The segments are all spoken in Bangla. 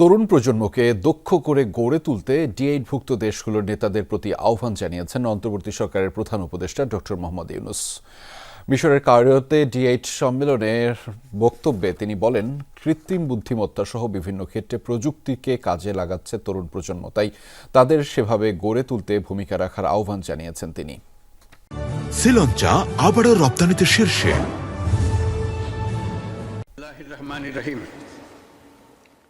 তরুণ প্রজন্মকে দক্ষ করে গড়ে তুলতে ডিএইটভুক্ত দেশগুলোর নেতাদের প্রতি আহ্বান জানিয়েছেন অন্তর্বর্তী সরকারের প্রধান উপদেষ্টা ডক্টর মোহাম্মদ ইউনুস। মিশরের কায়রোতে ডিএইট সম্মেলনের বক্তব্যে তিনি বলেন কৃত্রিম বুদ্ধিমত্তা সহ বিভিন্ন ক্ষেত্রে প্রযুক্তিকে কাজে লাগাচ্ছে তরুণ প্রজন্ম তাই তাদের সেভাবে গড়ে তুলতে ভূমিকা রাখার আহ্বান জানিয়েছেন তিনি। শ্রীলঞ্চা আবারও রপ্তানিতে শীর্ষে।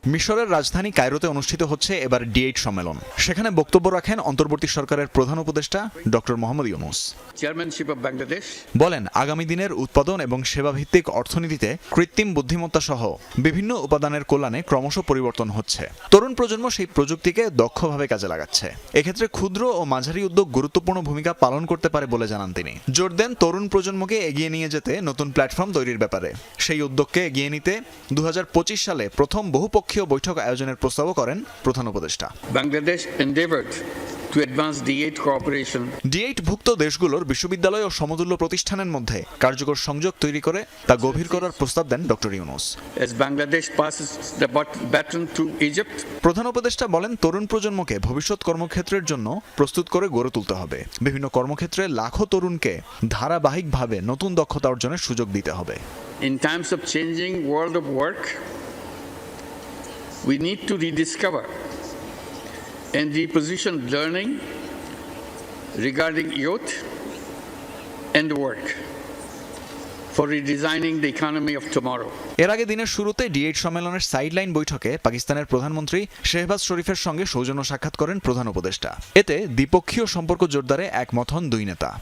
মিশরের রাজধানী কায়রোতে অনুষ্ঠিত হচ্ছে এবার ডিএইট সম্মেলন। সেখানে বক্তব্য রাখেন অন্তর্বর্তী সরকারের প্রধান উপদেষ্টা doctor Mohammad Yunus. Chairmanship of Bangladesh বলেন আগামী দিনের উৎপাদন এবং সেবাভিত্তিক অর্থনীতিতে কৃত্রিম বুদ্ধিমত্তা সহ বিভিন্ন উপাদানের কল্যাণে ক্রমশ পরিবর্তন হচ্ছে। তরুণ প্রজন্ম সেই প্রযুক্তিকে দক্ষভাবে কাজে লাগাচ্ছে। এক্ষেত্রে ক্ষুদ্র ও মাঝারি উদ্যোগ গুরুত্বপূর্ণ ভূমিকা পালন করতে পারে বলে জানান তিনি। জোর দেন তরুণ প্রজন্মকে এগিয়ে নিয়ে যেতে নতুন প্ল্যাটফর্ম তৈরির ব্যাপারে। সেই উদ্যোগকে এগিয়ে নিতে দু হাজার পঁচিশ সালে প্রথম বহুপক্ষীয় বৈঠক আয়োজনের প্রস্তাবও করেন প্রধান উপদেষ্টা। Bangladesh endeavored to advance D8 cooperation D eight ভুক্ত দেশগুলোর বিশ্ববিদ্যালয় ও সমতুল্য প্রতিষ্ঠানের মধ্যে কার্যকর সংযোগ তৈরি করে তা গভীর করার প্রস্তাব দেন ডক্টর ইউনুস। প্রধান উপদেষ্টা বলেন তরুণ প্রজন্মকে ভবিষ্যৎ কর্মক্ষেত্রের জন্য প্রস্তুত করে গড়ে তুলতে হবে। বিভিন্ন কর্মক্ষেত্রে লাখো তরুণকে ধারাবাহিকভাবে নতুন দক্ষতা অর্জনের সুযোগ দিতে হবে। In times of changing world of work, we need to rediscover and reposition learning regarding youth and work for redesigning the economy of tomorrow. এর আগে দিনের শুরুতে ডিএইট সম্মেলনের সাইডলাইন বৈঠকে পাকিস্তানের প্রধানমন্ত্রী শেহবাজ শরীফের সঙ্গে সৌজন্য সাক্ষাৎ করেন প্রধান উপদেষ্টা। এতে দ্বিপক্ষীয় সম্পর্ক জোরদারে একমত হন দুই নেতা।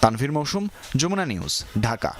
তানভীর মৌসুম, যমুনা নিউজ, ঢাকা।